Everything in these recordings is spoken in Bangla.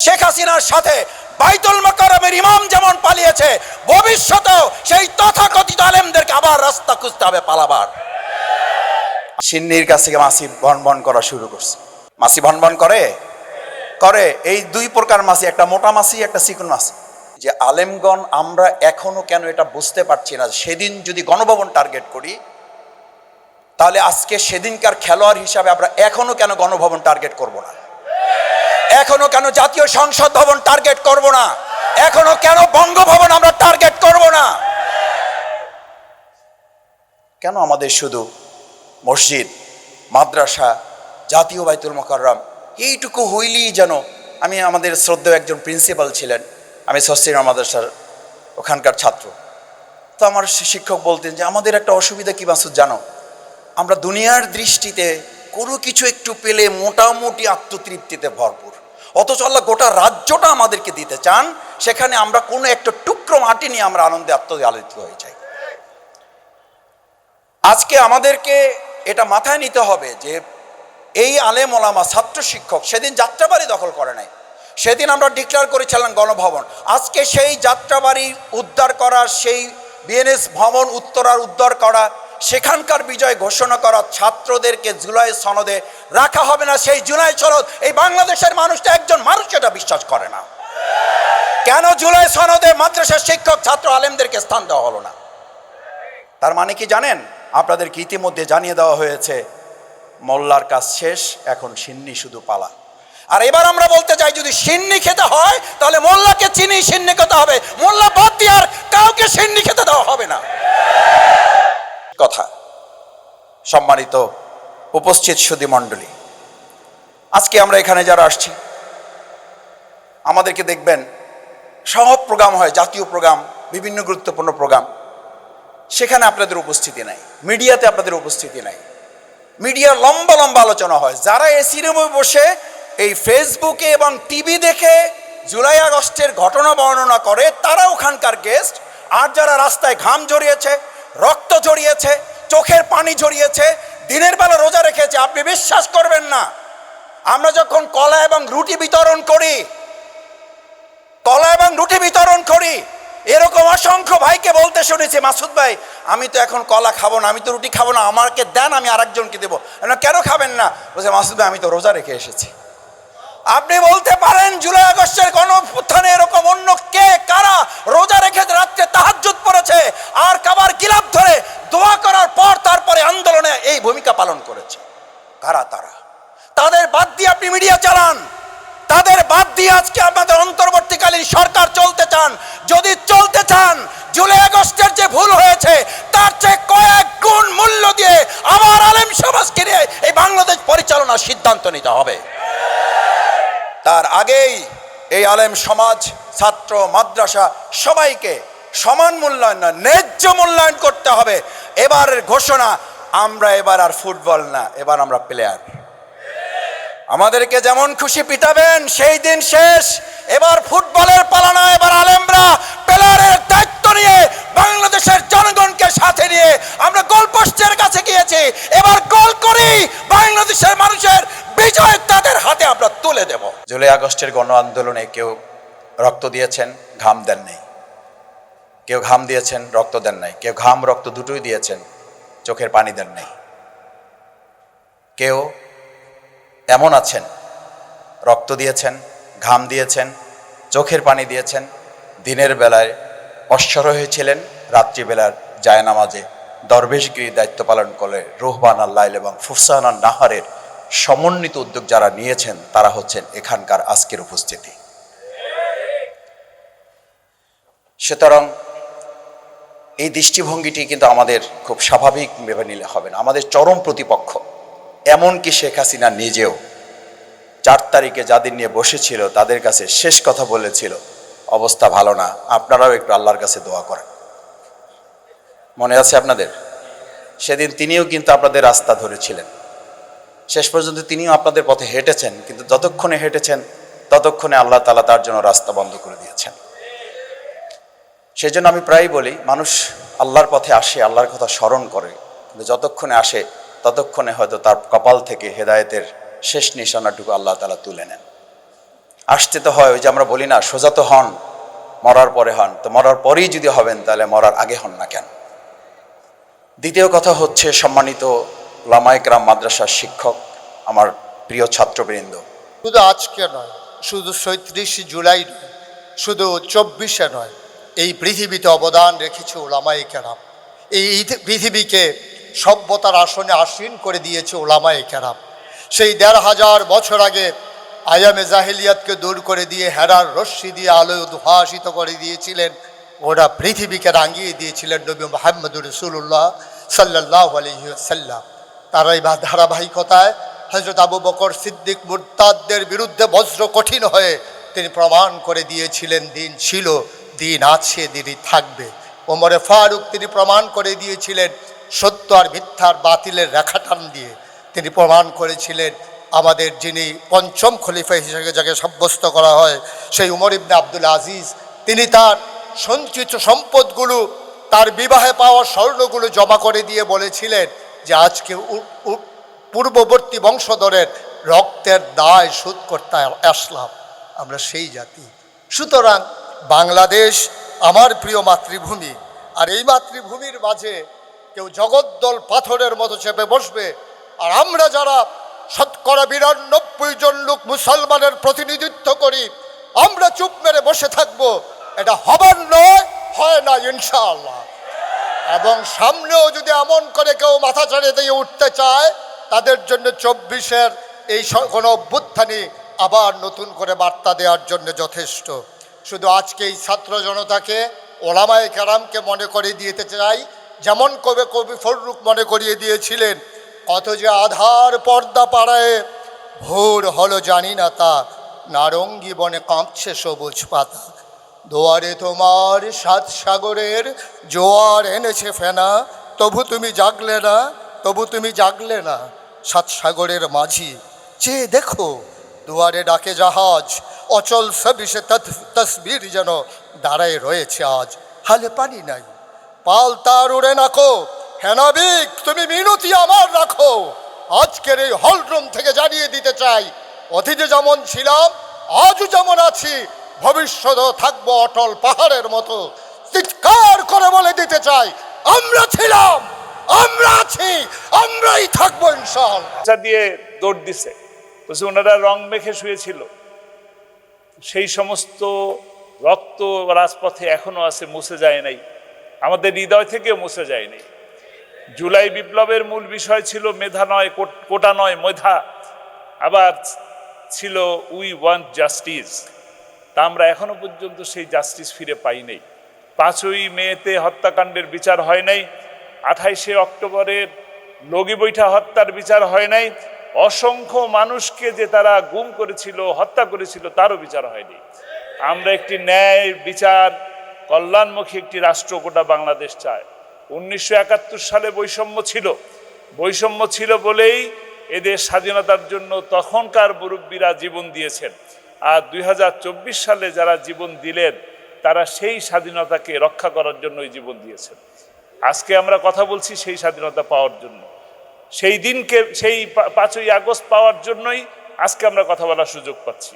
শেখ হাসিনার সাথে বাইতুল মোকারমের ইমাম যেমন পালিয়েছে, ভবিষ্যতেও সেই তথাকথিত আলেমদেরকে আবার রাস্তা খুঁজতে হবে পালাবার। সিন্নির কাছ থেকে মাসি ভনভন করা শুরু করছে। মাসি ভনভন করে? করে। এই দুই প্রকার মাসি একটা মোটা মাসি একটা চিকন মাসি যে আলেমগণ, আমরা এখনও কেন এটা বুঝতে পারছি না, সেদিন যদি গণভবন টার্গেট করি, তাহলে আজকে সেদিনকার খেলোয়াড় হিসাবে আমরা এখনও কেন গণভবন টার্গেট করব না? এখনও কেন জাতীয় সংসদ ভবন টার্গেট করব না? এখনও কেন বঙ্গভবন আমরা টার্গেট করব না? কেন আমাদের শুধু মসজিদ, মাদ্রাসা, জাতীয় বাইতুল মোকাররম, এইটুকু হইলেই যেন আমি আমাদের শ্রদ্ধেয় একজন প্রিন্সিপাল ছিলেন। আমি সস্তিনা মাদ্রাসার ওখানকার ছাত্র। তো আমার শিক্ষক বলতেন যে, আমাদের একটা অসুবিধা কি মাসুদ জানো? আমরা দুনিয়ার দৃষ্টিতে কোনো কিছু একটু পেলে মোটামুটি আত্মতৃপ্তিতে ভরপুর। অথচ আল্লাহ গোটা রাজ্যটা আমাদেরকে দিতে চান, সেখানে আমরা কোনো একটা টুকরো মাটি নিয়ে আমরা আনন্দে আত্মদালিত হয়ে যাই। আজকে আমাদেরকে এটা মাথায় নিতে হবে যে এই আলেম ওলামা, ছাত্র শিক্ষক সেদিন যাত্রাবাড়ি দখল করে নাই। সেদিন আমরা ডিক্লেয়ার করেছিলাম গণভবন। আজকে সেই যাত্রাবাড়ি উদ্ধার করা, সেই বিএনএস ভবন উত্তরার উদ্ধার করা সেখানকার বিজয় ঘোষণা করা ছাত্রদেরকে জুলাই সনদে রাখা হবে না, সেই জুলাই সনদ। এই বাংলাদেশের মানুষটা একজন মানুষ, এটা বিশ্বাস করে না। কেন জুলাই সনদে মাদ্রাসার শিক্ষক, ছাত্র আলেমদেরকে স্থান দেওয়া হলো না? তার মানে কি জানেন? আপনাদেরকে ইতিমধ্যে জানিয়ে দেওয়া হয়েছে, মোল্লার কাজ শেষ, এখন সিন্নি শুধু পালা। আর এবার আমরা বলতে চাই, যদি সিন্নি খেতে হয়, তাহলে মোল্লাকে চিনি সিন্নি খেতে হবে। মোল্লা বাদ দিয়ে আর কাউকে সিন্নি খেতে দেওয়া হবে না। কথা। সম্মানিত উপস্থিত সুধী মণ্ডলী, আজকে আমরা এখানে যারা আসছি, আমাদেরকে দেখবেন সব প্রোগ্রাম হয়, জাতীয় প্রোগ্রাম, বিভিন্ন গুরুত্বপূর্ণ প্রোগ্রাম। সেখানে আপনাদের উপস্থিতি নাই, মিডিয়াতে আপনাদের উপস্থিতি নাই। মিডিয়ার লম্বা লম্বা আলোচনা হয়। যারা এসি রুমে বসে এই ফেসবুকে এবং টিভি দেখে জুলাই আগস্টের ঘটনা বর্ণনা করে, তারা ওখানকার গেস্ট। আর যারা রাস্তায় ঘাম জড়িয়েছে রক্ত জড়িয়েছে, চোখের পানি জড়িয়েছে, দিনের বেলা রোজা রেখেছে, আপনি বিশ্বাস করবেন না। আমরা যখন কলা এবং রুটি বিতরণ করি, কলা এবং রুটি বিতরণ করি, এরকম অসংখ্য ভাইকে বলতে শুনেছি, মাসুদ ভাই, আমি তো এখন কলা খাব না, আমি তো রুটি খাব না, আমাকে দেন, আমি আরেকজনকে দেবো। কেন খাবেন না? বলছে, মাসুদ ভাই, আমি তো রোজা রেখে এসেছি। আপনি বলতে পারেন জুলাই আগস্টের গণঅভ্যুত্থানে এরকম অন্য কে, কারা রোজা রেখে রাত্রে তাহাজ্জুদ পড়েছে? আর কাবার গিলাপ ধরে দোয়া করার পর তারপরে আন্দোলনে এই ভূমিকা পালন করেছে। কারা তারা? তাদের বাদ দিয়ে আপনি মিডিয়া চালান। তাদের বাদ দিয়ে আজকে আমাদের অন্তর্বর্তীকালীন সরকার চলতে চান। যদি চলতে চান, জুলাই আগস্টের যে ভুল হয়েছে, তার চেয়ে কয়েক গুণ মূল্য দিয়ে আবার আলেম সমাজকে নিয়ে এই বাংলাদেশ পরিচালনার সিদ্ধান্ত নিতে হবে। তার আগেই এই আলেম সমাজ, ছাত্র, মাদ্রাসা সবাইকে সমান মূল্যায়ন না ন্যায্য মূল্যায়ন করতে হবে। এবারের ঘোষণা, আমরা এবার আর ফুটবল না, এবার আমরা প্লেয়ার আমাদেরকে যেমন খুশি পিটাবেন, সেই দিন শেষ। এবার ফুটবলের পালানা, এবার আলেমরা প্লেয়ারের দায়িত্ব নিয়ে বাংলাদেশের জনগণকে সাথে নিয়ে আমরা গোল পোস্টের কাছে গিয়েছি। এবার গোল করি বাংলাদেশের মানুষের বিজয় তাদের হাতে আমরা তুলে দেব। জুলাই আগস্টের গণ আন্দোলনে কেউ রক্ত দিয়েছেন, ঘাম দেন নাই। কেউ ঘাম দিয়েছেন, রক্ত দেন নাই। কেউ ঘাম, রক্ত দুটোই দিয়েছেন, চোখের পানি দেন নাই। কেউ এমন আছেন, রক্ত দিয়েছেন, ঘাম দিয়েছেন, চোখের পানি দিয়েছেন, দিনের বেলায় অশ্বর হয়েছিলেন, রাত্রিবেলার জায়নামাজে দরবেশগিরি দায়িত্ব পালন করে রোহবান আল্লাইল এবং ফুরসান নাহারের সমন্বিত উদ্যোগ যারা নিয়েছেন, তারা হচ্ছেন এখানকার আজকের উপস্থিতি। সুতরাং এই দৃষ্টিভঙ্গিটি কিন্তু আমাদের খুব স্বাভাবিক ভেবে নিলে হবে না। আমাদের চরম প্রতিপক্ষ, এমনকি শেখ হাসিনা নিজেও চার তারিখে যাদের নিয়ে বসেছিল, তাদের কাছে শেষ কথা বলেছিল, অবস্থা ভালো না, আপনারাও একটু আল্লাহর কাছে দোয়া করেন। মনে আছে আপনাদের? সেদিন তিনিও কিন্তু আপনাদের রাস্তা ধরেছিলেন। শেষ পর্যন্ত তিনিও আপনাদের পথে হেঁটেছেন, কিন্তু যতক্ষণে হেঁটেছেন, ততক্ষণে আল্লাহ তালা তার জন্য রাস্তা বন্ধ করে দিয়েছেন। সেই জন্য আমি প্রায়ই বলি, মানুষ আল্লাহর পথে আসে, আল্লাহর কথা স্মরণ করে, কিন্তু যতক্ষণে আসে, ততক্ষণে হয়তো তার কপাল থেকে হেদায়েতের শেষ নিশানাটুকু আল্লাহ তালা তুলে নেন। আসতে তো হয়, ওই যে আমরা বলি না, সোজা তো হন, মরার পরে হন। তো মরার পরেই যদি হবেন, তাহলে মরার আগে হন না কেন? দ্বিতীয় কথা হচ্ছে সম্মানিত লামায়করাম মাদ্রাসার শিক্ষক, আমার প্রিয় ছাত্রবৃন্দ। শুধু আজকে নয়, শুধু সৈত্রিশে জুলাই শুধু চব্বিশে নয়, এই পৃথিবীতে অবদান রেখেছে ওলামাই কেরাম এই পৃথিবীকে সভ্যতার আসনে আসীন করে দিয়েছে ওলামাই কেরাম সেই দেড় হাজার বছর আগে আয়ামে জাহিলিয়াতকে দূর করে দিয়ে হেরার রশ্মি দিয়ে আলো উদ্ভাসিত করে দিয়েছিলেন। ওরা পৃথিবীকে রাঙিয়ে দিয়েছিলেন নবী মোহাম্মদুর রসুল্লাহ সাল্লাহ আলহিসাল্লাম তার এই বা- ধারাবাহিকতায় হজরত আবু বকর সিদ্দিক মুরতাদদের বিরুদ্ধে বজ্র কঠিন হয়ে তিনি প্রমাণ করে দিয়েছিলেন, দিন ছিল, দিন আছে, দিনই থাকবে। ওমরে ফারুক তিনি প্রমাণ করে দিয়েছিলেন সত্য আর মিথ্যার বাতিলের রেখা টান দিয়ে। তিনি প্রমাণ করেছিলেন, আমাদের যিনি পঞ্চম খলিফা হিসেবে যাকে সাব্যস্ত করা হয়, সেই উমর ইবনে আব্দুল আজিজ, তিনি তার সঞ্চিত সম্পদগুলো, তার বিবাহে পাওয়া স্বর্ণগুলো জমা করে দিয়ে বলেছিলেন যে আজকে পূর্ববর্তী বংশধরের রক্তের দায় শোধ করতে আসলাম। আমরা সেই জাতি। সুতরাং বাংলাদেশ আমার প্রিয় মাতৃভূমি। আর এই মাতৃভূমির মাঝে কেউ জগদ্দল পাথরের মতো চেপে বসবে। আর আমরা যারা শতকরা বিরানব্বই জন লোক মুসলমানের প্রতিনিধিত্ব করি, আমরা চুপ মেরে বসে থাকব। এটা হবার নয়, হয় না, ইনশাআল্লাহ। এবং সামনেও যদি এমন করে কেউ মাথা চাড়িয়ে দিয়ে উঠতে চায়, তাদের জন্য চব্বিশের এই কোনো অভ্যুত্থানই আবার নতুন করে বার্তা দেওয়ার জন্য যথেষ্ট। শুধু আজকে এই ছাত্র জনতাকে, ওলামায় কারামকে মনে করে দিতে চাই, যেমন কবে কবি ফররুক মনে করিয়ে দিয়েছিলেন কত যে আধার পর্দা পাড়ায় ভোর হলো জানি না তা, নারঙ্গী বনে কাঁপছে সবুজ পাতা। দোয়ারে তোমার সাত সাগরের জোয়ার এনেছে ফেনা। তবু তুমি জাগলে না, তবু তুমি জাগলে না সাত সাগরের মাঝি। চেয়ে দেখো, দুয়ারে ডাকে জাহাজ, অচল সবিষে তসবির যেন দাঁড়ায় রয়েছে আজ। হালে পানি নাই, পাল তার উড়ে নাকো হেনাবিক তুমি মিনতি আমার রাখো। আজকের এই হলরুম থেকে জানিয়ে দিতে চাই, অতীতে যেমন ছিলাম, আজও যেমন আছি ভবিষ্যতেও থাকব অটল পাহাড়ের মতো। চিৎকার করে বলে দিতে চাই, আমরা ছিলাম, আমরা আছি, আমরাই থাকব ইনশাল দিয়ে দৌড় দিছে। বলছে, ওনারা রং মেখে শুয়েছিল। সেই সমস্ত রক্ত রাজপথে এখনও আছে, মুছে যায় নাই। আমাদের হৃদয় থেকেও মুছে যায় নাই। জুলাই বিপ্লবের মূল বিষয় ছিল মেধা নয় কোটা নয়, মেধা। আবার ছিল, উই ওয়ান্ট জাস্টিস। তা আমরা এখনও পর্যন্ত সেই জাস্টিস ফিরে পাই নাই। পাঁচই মেতে হত্যাকাণ্ডের বিচার হয় নাই, আঠাইশে অক্টোবরের লগি বৈঠা হত্যার বিচার হয় নাই, অসংখ্য মানুষকে যে তারা গুম করেছিল, হত্যা করেছিল, তারও বিচার হয়নি আমরা একটি ন্যায় বিচার, কল্যাণমুখী একটি রাষ্ট্র গোটা বাংলাদেশ চায়। উনিশশো একাত্তর সালে বৈষম্য ছিল। বৈষম্য ছিল বলেই এদের স্বাধীনতার জন্য তখনকার মুরব্বীরা জীবন দিয়েছেন। আর দুই হাজার চব্বিশ সালে যারা জীবন দিলেন, তারা সেই স্বাধীনতাকে রক্ষা করার জন্যই জীবন দিয়েছেন। আজকে আমরা কথা বলছি সেই স্বাধীনতা পাওয়ার জন্য। সেই দিনকে, সেই পাঁচই আগস্ট পাওয়ার জন্যই আজকে আমরা কথা বলার সুযোগ পাচ্ছি।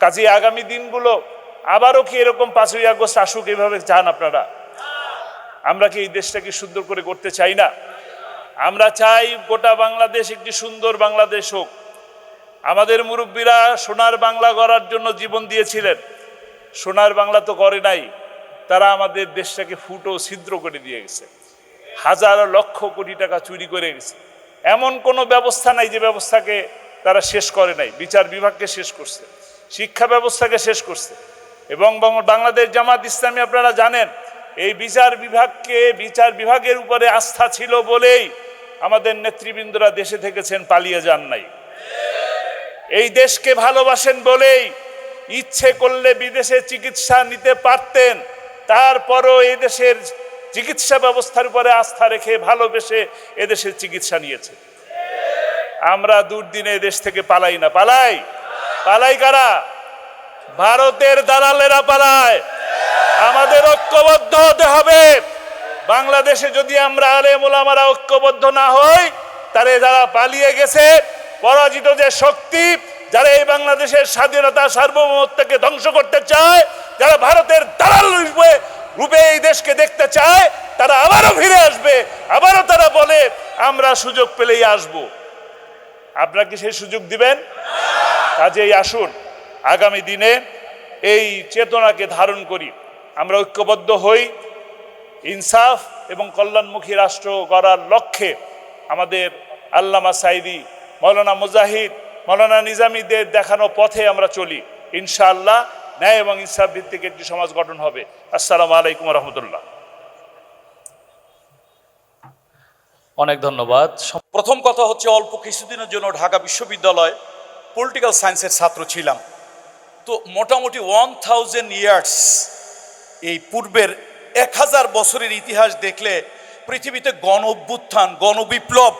কাজে আগামী দিনগুলো আবারও কি এরকম পাঁচই আগস্ট আসুক এভাবে চান আপনারা? আমরা কি এই দেশটাকে সুন্দর করে করতে চাই না? আমরা চাই গোটা বাংলাদেশ একটি সুন্দর বাংলাদেশ হোক। আমাদের মুরব্বীরা সোনার বাংলা গড়ার জন্য জীবন দিয়েছিলেন। সোনার বাংলা তো করে নাই, তারা আমাদের দেশটাকে ফুটো ছিদ্র করে দিয়ে গেছে। হাজার লক্ষ কোটি টাকা চুরি করে গেছে। এমন কোনো ব্যবস্থা নাই যে ব্যবস্থাকে তারা শেষ করে নাই, বিচার বিভাগকে শেষ করছে, শিক্ষা ব্যবস্থাকে শেষ করছে। এবং বাংলাদেশ জামাত ইসলামী আপনারা জানেন, এই বিচার বিভাগকে, বিচার বিভাগের উপরে আস্থা ছিল বলেই আমাদের নেতৃবৃন্দরা দেশে থেকেছেন, পালিয়ে যান নাই। এই দেশকে ভালোবাসেন বলেই ইচ্ছে করলে বিদেশে চিকিৎসা নিতে পারতেন। তারপরও এই দেশের চিকিৎসা ব্যবস্থার উপরে আস্থা রেখে ভালোবেসে এদেশের চিকিৎসা নিয়েছে। আমরা দুর্দিনে এদেশ থেকে পালাই না। পালাই? পালাই কারা? ভারতের দালালেরা পালায়। আমাদের ঐক্যবদ্ধ হতে হবে। বাংলাদেশে যদি আমরা আলেমুলামারা ঐক্যবদ্ধ না হই, তাহলে যারা পালিয়ে গেছে পরাজিত যে শক্তি যারা এই বাংলাদেশের স্বাধীনতা সার্বভৌমত্বকে ধ্বংস করতে চায়, যারা ভারতের দালাল রূপে রূপে এই দেশকে দেখতে চায়, তারা আবারও ফিরে আসবে। আবারও তারা বলে, আমরা সুযোগ পেলেই আসব। আপনারা কি সেই সুযোগ দিবেন? কাজেই আসুন। আগামী দিনে এই চেতনাকে ধারণ করি। আমরা ঐক্যবদ্ধ হই। ইনসাফ এবং কল্যাণমুখী রাষ্ট্র গড়ার লক্ষ্যে আমাদের আল্লামা সাইদি মৌলানা মুজাহিদ মৌলানা নিজামীদের দেখানো পথে আমরা চলি। ইনশাআল্লাহ ন্যায় এবং ইনসাফ ভিত্তিক একটি সমাজ গঠন হবে। আসসালামু আলাইকুম রহমতুল্লাহ। অনেক ধন্যবাদ। প্রথম কথা হচ্ছে অল্প কিছুদিনের জন্য ঢাকা বিশ্ববিদ্যালয় পলিটিক্যাল সায়েন্সের ছাত্র ছিলাম। তো মোটামুটি ওয়ান থাউজেন্ড ইয়ার্স এই পূর্বের এক হাজার বছরের ইতিহাস দেখলে পৃথিবীতে গণ অভ্যুত্থান গণবিপ্লব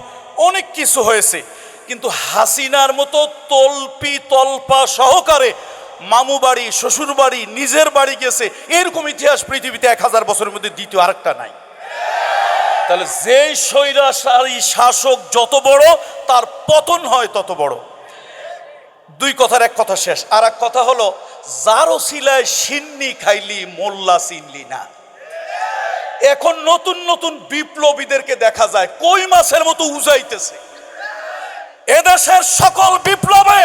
অনেক কিছু হয়েছে। কিন্তু হাসিনার মতো তল্পি তল্পা সহকারে মামু বাড়ি, শ্বশুর বাড়ি, নিজের বাড়ি গেছে, এরকম ইতিহাস পৃথিবীতে এক হাজার বছরের মধ্যে দ্বিতীয় আরেকটা নাই। তাহলে যেই স্বৈরাচারী শাসক যত বড়, তার পতন হয় তত বড়। দুই কথার এক কথা শেষ। আর এক কথা হলো, যারও শিলায় সিন্নি খাইলি, মোল্লা চিনলি না। এখন নতুন নতুন বিপ্লবীদেরকে দেখা যায়, কই মাছের মতো উজাইতেছে। এদেশের সকল বিপ্লবে,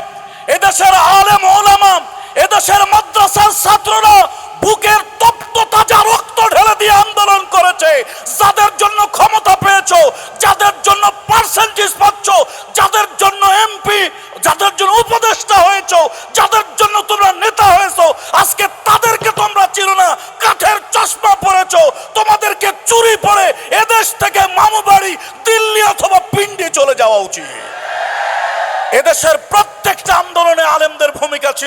এদেশের আলেম ওলামা, এদেশের মাদ্রাসার ছাত্ররা বুকের তপ্ত তাজা রক্ত ঢেলে দিয়ে আন্দোলন করেছে। যাদের জন্য ক্ষমতা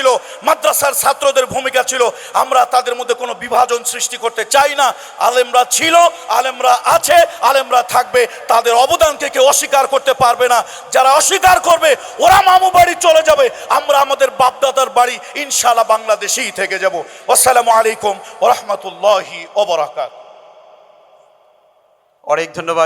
ছিল, মাদ্রাসার ছাত্রদের ভূমিকা ছিল। আমরা তাদের মধ্যে কোনো বিভাজন সৃষ্টি করতে চাই না। আলেমরা ছিল, আলেমরা আছে, আলেমরা থাকবে। তাদের অবদানকে কেউ অস্বীকার করতে পারবে না। যারা অস্বীকার করবে, ওরা মামু বাড়ি চলে যাবে। আমরা আমাদের বাপদাদার বাড়ি ইনশাল্লাহ বাংলাদেশেই থেকে যাব। আসসালামু আলাইকুম ওরহমতুল্লাহি ওবরাকাত অনেক ধন্যবাদ।